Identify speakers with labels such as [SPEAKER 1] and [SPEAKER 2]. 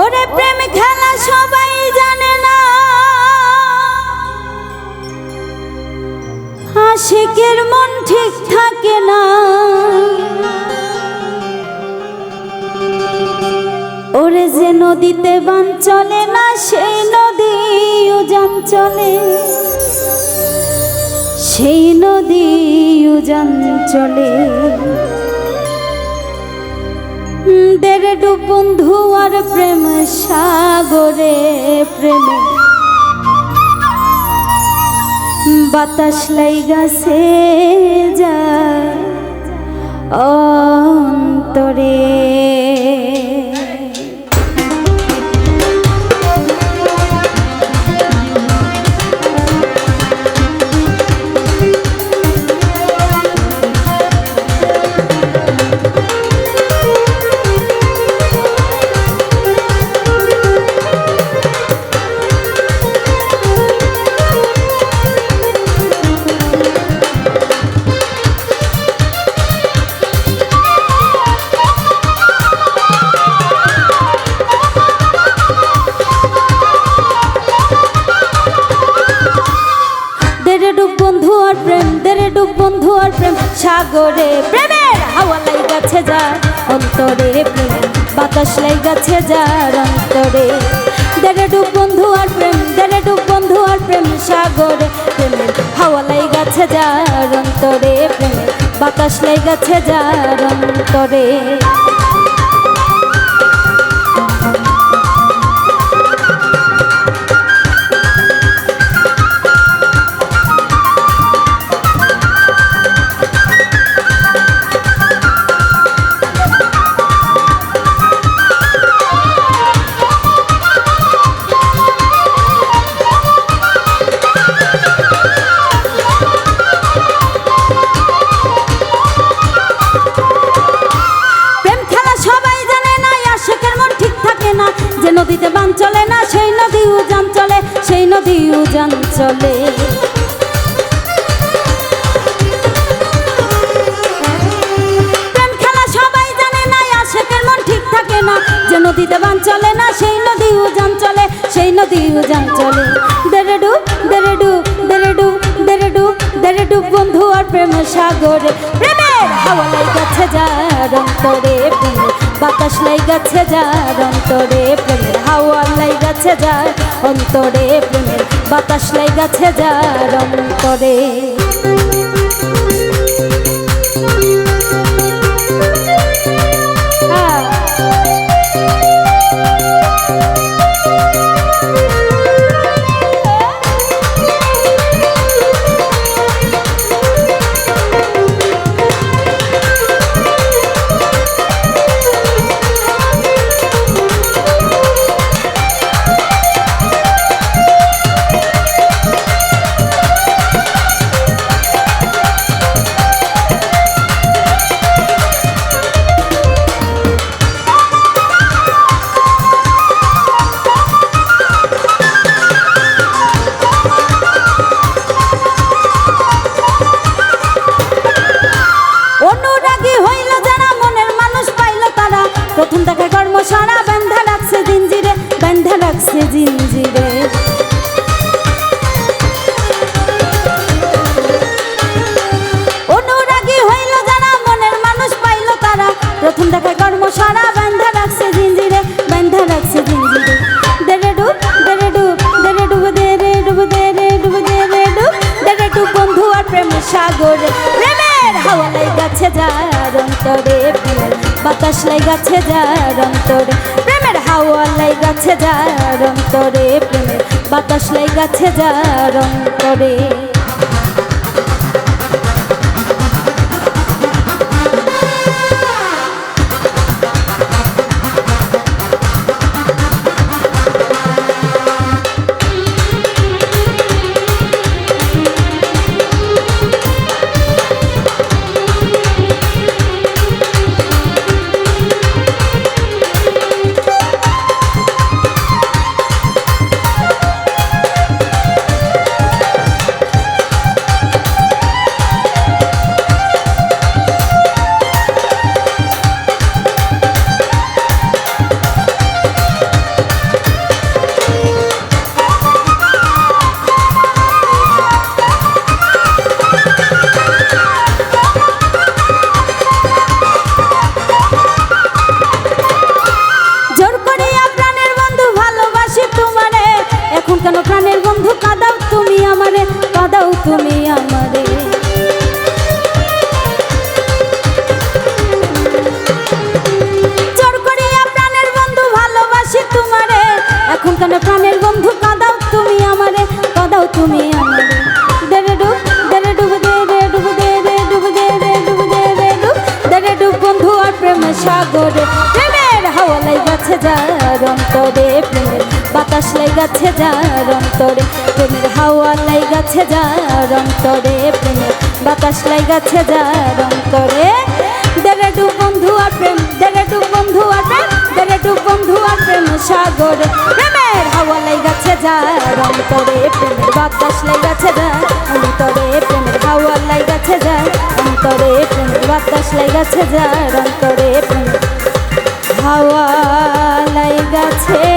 [SPEAKER 1] ওরে প্রেম খেলা সবাই জানে না। আশিকের মন ঠিক থাকে না। ওরে যে নদীতে বান চলে না, সেই নদী উজান চলে। সেই নদী উজান চলে। দেড় ডুব বন্ধু আর প্রেম সাগরে প্রেম। বাতাস লাই গাছে যা অন্তরে। সাগরে, প্রেমের হাওয়া লাই গাছে যার অন্তরে প্রেম বাতাস লাই গাছে যার অন্তরে। দেড়ে ডুব বন্ধু আর প্রেম দেড়ে ডুব বন্ধু আর প্রেম সাগরে, প্রেমের হাওয়া লাই গাছে যার অন্তরে, প্রেমের বাতাস লাই গাছে যার অন্তরে। নদীতে বান চলে না, সেই নদী উজান চলে, সেই নদী উজান চলে। যে নদীতে বান চলে না, সেই নদী উজান চলে, সেই নদী উজান চলে। দেরে ডুব দেরে ডুব দেরে ডুব দেরে ডুব দেরে ডুব বন্ধু আর প্রেম সাগরে, প্রেমের হাওয়া গেছে যার অন্তরে। বাতাস লাই গাছে যার, অন্তরে প্রেমের হাওয়া লাই গাছে যার, অন্তরে প্রেমের বাতাস লাই গাছে যার, অন্তরে। অন্তরে বাতাস লাই গাছে যার অন্তরে, প্রেমের হাওয়া লাই গাছে যার অন্তরে, প্রেমের বাতাস লাই গাছে যার অন্তরে। আমারে কাদাও তুমি আমারে। চোর করিয়া প্রাণের বন্ধু ভালোবাসি তোমারে। এখন কেন প্রাণের বন্ধু কাদাও তুমি আমারে? কাদাও তুমি আমারে। ডুব বন্ধু আর প্রেম সাগরে। প্রেমের হাওয়ালাই গেছে যার অন্তরে প্রেমের লাইগাছে যার অন্তরে, প্রেমের হাওয়া লাইগাছে যার অন্তরে, প্রেমের বাতাস লাইগাছে যার অন্তরে। ডু বন্ধু আর প্রেম বন্ধু আর প্রেম বন্ধু আর প্রেম প্রেমের হাওয়া লাইগাছে যার অন্তরে, প্রেমের বাতাস লাইগাছে যার অন্তরে, প্রেমের হাওয়া লাইগাছে যার অন্তরে, প্রেমের বাতাস লাইগাছে যার অন্তরে, প্রেমের হাওয়া লাইগাছে